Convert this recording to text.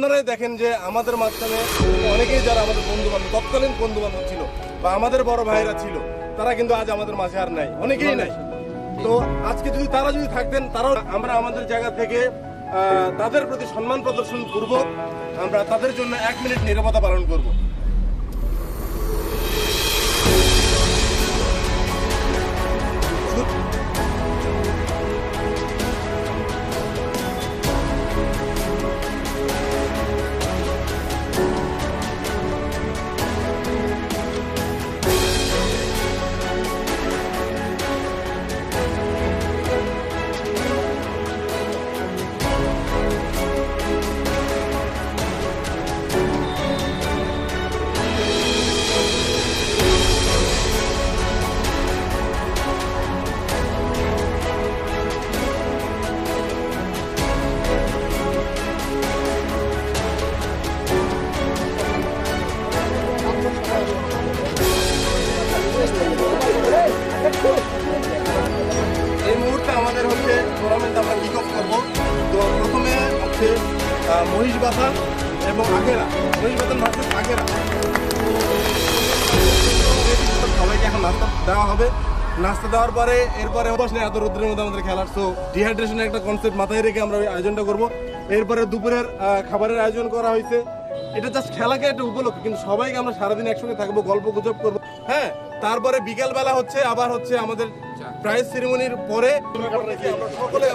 আপনারাই দেখেন যে আমাদের মাঝখানে অনেকেই যারা আমাদের বন্ধু বান্ধব তৎকালীন বন্ধু বান্ধব ছিল বা আমাদের বড় ভাইরা ছিল, তারা কিন্তু আজ আমাদের মাঝে আর নাই, অনেকেই নাই। তো আজকে যদি তারা যদি থাকতেন, তারাও আমরা আমাদের জায়গা থেকে তাদের প্রতি সম্মান প্রদর্শন পূর্বক আমরা তাদের জন্য এক মিনিট নিরাপত্তা পালন করব। এই হচ্ছে মহিষ বাথা এবং আগেরা। মহিষ বাথান ভার্সেস আগেরা। সবাইকে এখন নাস্তা দেওয়া হবে। নাস্তা দেওয়ার পরে এরপরে অবশ্য এত রোদ্রের মধ্যে আমাদের খেলার। সো ডিহাইড্রেশনের একটা কনসেপ্ট মাথায় রেখে আমরা ওই আয়োজনটা করব। এরপরে দুপুরের খাবারের আয়োজন করা হয়েছে। এটা জাস্ট খেলাকে একটা উপলক্ষ কিন্তু সবাইকে আমরা সারাদিন একসঙ্গে থাকব গল্প গুজব করব। হ্যাঁ তারপরে বিকেল বেলা হচ্ছে আবার হচ্ছে আমাদের প্রাইজ সেরিমনির পরে। আমরা সকলে